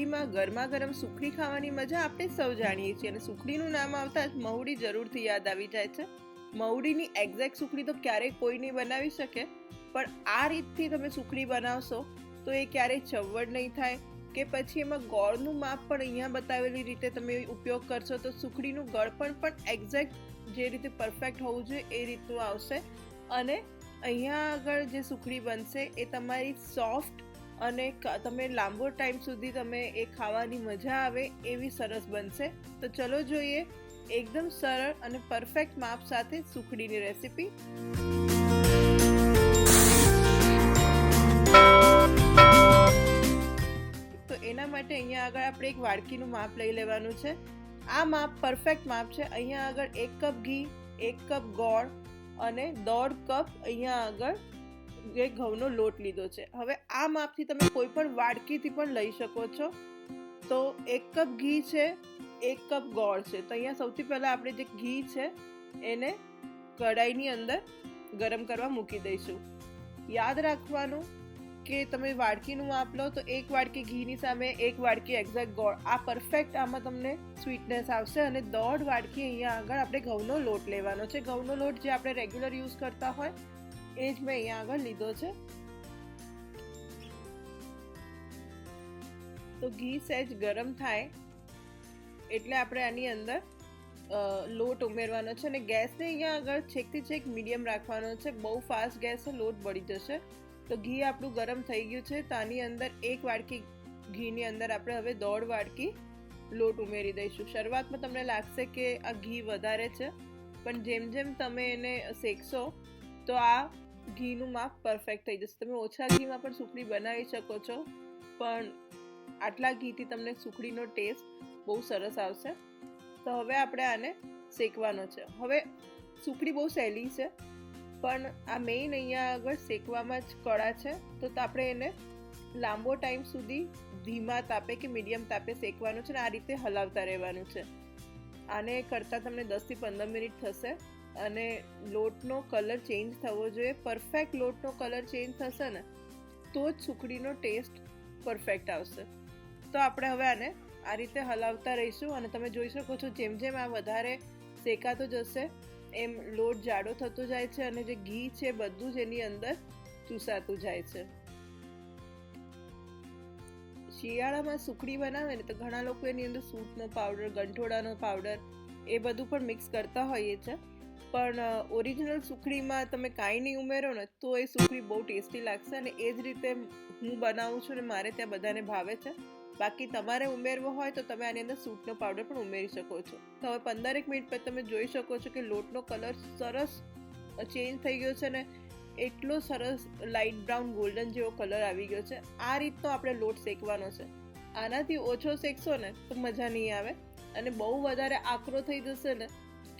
હોળીમાં ગરમા ગરમ સુખડી ખાવાની મજા આપણે સૌ જાણીએ છીએ અને સુખડીનું નામ આવતા જ મહુડી જરૂરથી યાદ આવી જાય છે. મહુડીની એક્ઝેક્ટ સુખડી તો ક્યારેય કોઈ નહીં બનાવી શકે, પણ આ રીતથી તમે સુખડી બનાવશો તો એ ક્યારેય ચવડ નહીં થાય કે પછી એમાં ગોળનું માપ પણ અહીંયા બતાવેલી રીતે તમે ઉપયોગ કરશો તો સુખડીનું ગળપણ પણ એક્ઝેક્ટ જે રીતે પરફેક્ટ હોવું જોઈએ એ રીતનું આવશે. અને અહીંયા આગળ જે સુખડી બનશે એ તમારી સોફ્ટ અને તમે લાંબો ટાઈમ સુધી તમે એ ખાવાની મજા આવે એવી સરસ બનશે. તો ચલો જોઈએ, એકદમ સરળ અને પરફેક્ટ માપ સાથે સુખડીની રેસીપી તો એના માટે અહીંયા આગળ આપણે એક વાડકીનું માપ લઈ લેવાનું છે. આ માપ પરફેક્ટ માપ છે. અહીંયા આગળ એક કપ ઘી, એક કપ ગોળ અને દોઢ કપ અહીંયા આગળ જે ઘઉંનો લોટ લીધો છે. હવે આ માપથી તમે કોઈ પણ વાડકીથી પણ લઈ શકો છો. તો એક કપ ઘી છે, એક કપ ગોળ છે. તો અહીંયા સૌથી પહેલાં આપણે જે ઘી છે, એને કઢાઈની અંદર ગરમ કરવા મૂકી દઈશું. યાદ રાખવાનું કે તમે વાડકીનું માપ લો તો એક વાડકી ઘીની સામે એક વાડકી એક્ઝેક્ટ ગોળ. આ પરફેક્ટ આમાં તમને સ્વીટનેસ આવશે અને દોઢ વાડકી અહીંયા આગળ આપણે ઘઉંનો લોટ લેવાનો છે. ઘઉંનો લોટ જે આપણે રેગ્યુલર યુઝ કરતા હોય એ જ મેં અહીંયા આગળ લીધો છે. તો ઘી સહેજ ગરમ થાય. એટલે આપણે આની અંદર લોટ ઉમેરવાનો છે અને ગેસને અહીંયા આગળ છેકથી છેક મીડિયમ રાખવાનો છે. બહુ ફાસ્ટ ગેસે લોટ બળી જશે. તો ઘી આપણું ગરમ થઈ ગયું છે. તો આની અંદર એક વાડકી ઘીની અંદર આપણે હવે દોઢ વાડકી લોટ ઉમેરી દઈશું. શરૂઆતમાં તમને લાગશે કે આ ઘી વધારે છે, પણ જેમ જેમ તમે એને શેકશો, તો આ ઘીનું માપ પરફેક્ટ થઈ જશે. તમે ઓછા ઘીમાં પણ સુખડી બનાવી શકો છો, પણ આટલા ઘીથી તમને સુખડીનો ટેસ્ટ બહુ સરસ આવશે. તો હવે આપણે આને શેકવાનો છે. હવે સુખડી બહુ સહેલી છે, પણ આ મેઇન અહીંયા આગળ શેકવામાં જ કળા છે. તો આપણે એને લાંબો ટાઈમ સુધી ધીમા તાપે કે મીડિયમ તાપે શેકવાનું છે ને આ રીતે હલાવતા રહેવાનું છે. આને કરતાં તમને દસથી પંદર મિનિટ થશે. અને લોટનો કલર ચેન્જ થવો જોઈએ. પરફેક્ટ લોટનો કલર ચેન્જ થશે ને, તો જ સુખડીનો ટેસ્ટ પરફેક્ટ આવશે. તો આપણે હવે આને આ રીતે હલાવતા રહીશું અને તમે જોઈ શકો છો જેમ જેમ આ વધારે શેકાતો જશે, એમ લોટ જાડો થતો જાય છે અને જે ઘી છે બધું જ એની અંદર ચૂસાતું જાય છે. શિયાળામાં સુખડી બનાવે ને તો ઘણા લોકો એની અંદર સૂટનો પાવડર ગંઠોડાનો પાવડર એ બધું પણ મિક્સ કરતા હોઈએ છે. પણ ઓરિજિનલ સુખડીમાં તમે કાંઈ નહીં ઉમેરો ને, તો એ સુખડી બહુ ટેસ્ટી લાગશે અને એ જ રીતે હું બનાવું છું ને મારે ત્યાં બધાને ભાવે છે. બાકી તમારે ઉમેરવો હોય તો તમે આની અંદર સૂટનો પાવડર પણ ઉમેરી શકો છો. તો હવે પંદરેક મિનિટ પછી તમે જોઈ શકો છો કે લોટનો કલર સરસ ચેન્જ થઈ ગયો છે ને, એટલો સરસ લાઇટ બ્રાઉન ગોલ્ડન જેવો કલર આવી ગયો છે. આ રીતનો આપણે લોટ શેકવાનો છે. આનાથી ઓછો શેકશો ને, તો મજા નહીં આવે. અને બહુ વધારે આકરો થઈ જશે ને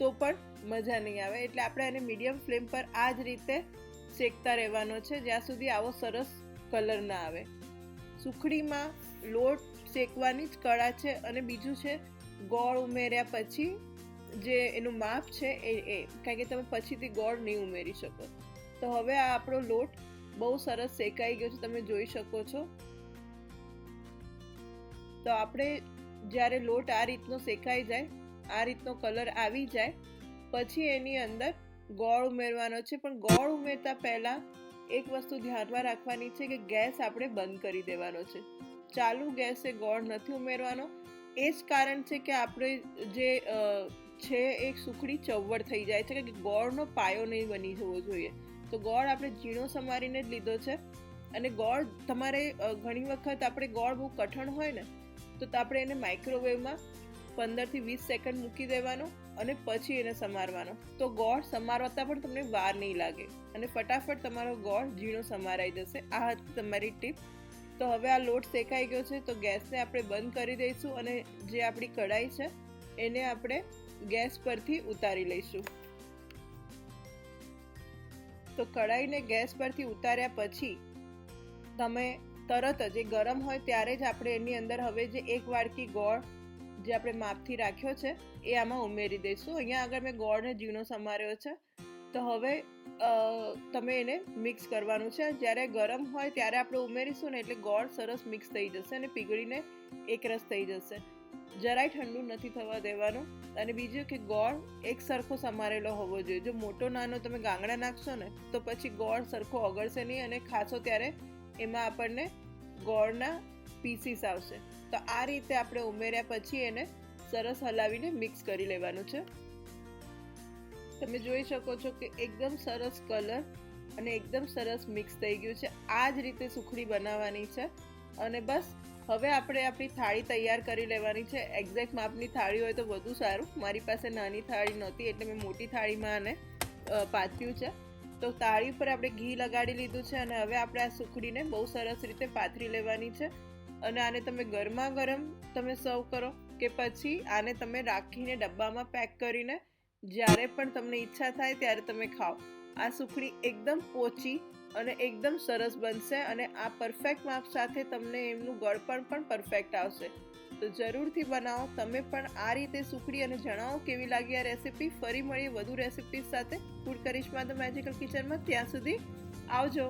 તો પણ મજા નહીં આવે. એટલે આપણે એને મીડિયમ ફ્લેમ પર આ જ રીતે શેકતા રહેવાનો છે, જ્યાં સુધી આવો સરસ કલર ના આવે. સુખડીમાં લોટ શેકવાની જ કળા છે અને બીજું છે, ગોળ ઉમેર્યા પછી જે એનું માપ છે એ એ, કારણ કે તમે પછીથી ગોળ નહીં ઉમેરી શકો. તો હવે આ આપણો લોટ બહુ સરસ શેકાઈ ગયો છે, તમે જોઈ શકો છો. તો આપણે જ્યારે લોટ આ રીતનો શેકાઈ જાય આ રીતનો કલર આવી જાય. પછી એની અંદર ગોળ ઉમેરવાનો છે. પણ ગોળ ઉમેરતા પહેલાં એક વસ્તુ ધ્યાનમાં રાખવાની છે કે ગેસ આપણે બંધ કરી દેવાનો છે. ચાલુ ગેસે ગોળ નથી ઉમેરવાનો. એ જ કારણ છે કે આપણે જે છે એ સુખડી ચવડ થઈ જાય છે કે ગોળનો પાયો નહીં બની જવો જોઈએ. તો ગોળ આપણે ઝીણો સમારીને જ લીધો છે. અને ગોળ તમારે ઘણી વખત આપણે ગોળ બહુ કઠણ હોય ને, તો આપણે એને માઇક્રોવેવમાં પંદરથી વીસ સેકન્ડ મૂકી દેવાનો અને પછી એને સમારવાનો. તો ગોળ સમારવાતા પણ તમને વાર નહીં લાગે. અને ફટાફટ તમારો ગોળ ઝીણો સમારાઈ જશે. આ હતી તમારી ટીપ. તો હવે આ લોટ શેકાઈ ગયો છે, તો ગેસને આપણે બંધ કરી દઈશું અને જે આપણી કઢાઈ છે, એને આપણે ગેસ પરથી ઉતારી લઈશું. તો કઢાઈને ગેસ પરથી ઉતાર્યા પછી તમે તરત જ, એ ગરમ હોય ત્યારે જ આપણે એની અંદર હવે જે એક વાડકી ગોળ જે આપણે માપથી રાખ્યો છે, એ આમાં ઉમેરી દઈશું. અહીંયા આગળ મેં ગોળને ઝીણો સમાર્યો છે. તો હવે તમે એને મિક્સ કરવાનું છે. જ્યારે ગરમ હોય ત્યારે આપણે ઉમેરીશું ને એટલે ગોળ સરસ મિક્સ થઈ જશે અને પીગળીને એકરસ થઈ જશે. જરાય ઠંડુ નથી થવા દેવાનું. અને બીજું કે ગોળ એક સરખો સમારેલો હોવો જોઈએ. જો મોટો નાનો તમે ગાંગડા નાખશો ને, તો પછી ગોળ સરખો ઓગળશે નહીં અને ખાશો ત્યારે એમાં આપણને ગોળના પીસીસ આવશે. તો આ રીતે આપણે ઉમેર્યા પછી એને સરસ હલાવીને મિક્સ કરી લેવાનું છે. તમે જોઈ શકો છો કે એકદમ સરસ કલર અને એકદમ સરસ મિક્સ થઈ ગયું છે. આ જ રીતે સુખડી બનાવવાની છે. અને બસ, હવે આપણે આપણી થાળી તૈયાર કરી લેવાની છે. એક્ઝેક્ટ માપની થાળી હોય તો વધુ સારું. મારી પાસે નાની થાળી નહોતી, એટલે મેં મોટી થાળીમાં આને પાથર્યું છે. તો તાળી ઉપર આપણે ઘી લગાડી લીધું છે અને હવે આપણે આ સુખડીને બહુ સરસ રીતે પાથરી લેવાની છે. અને આને તમે ગરમા ગરમ તમે સર્વ કરો, કે પછી આને તમે રાખીને ડબ્બામાં પેક કરીને જ્યારે પણ તમને ઈચ્છા થાય ત્યારે તમે ખાઓ. આ સુખડી એકદમ પોચી અને એકદમ સરસ બનશે અને આ પરફેક્ટ માપ સાથે તમને એમનું ગળપણ પણ પરફેક્ટ આવશે. તો જરૂરથી બનાવો, તમે પણ આ રીતે સુખડી અને જણાવો કેવી લાગી આ રેસીપી ફરી મળીએ વધુ રેસીપી સાથે. ફૂડ કરિશ્મા ધ મેજિકલ કિચનમાં ત્યાં સુધી આવજો.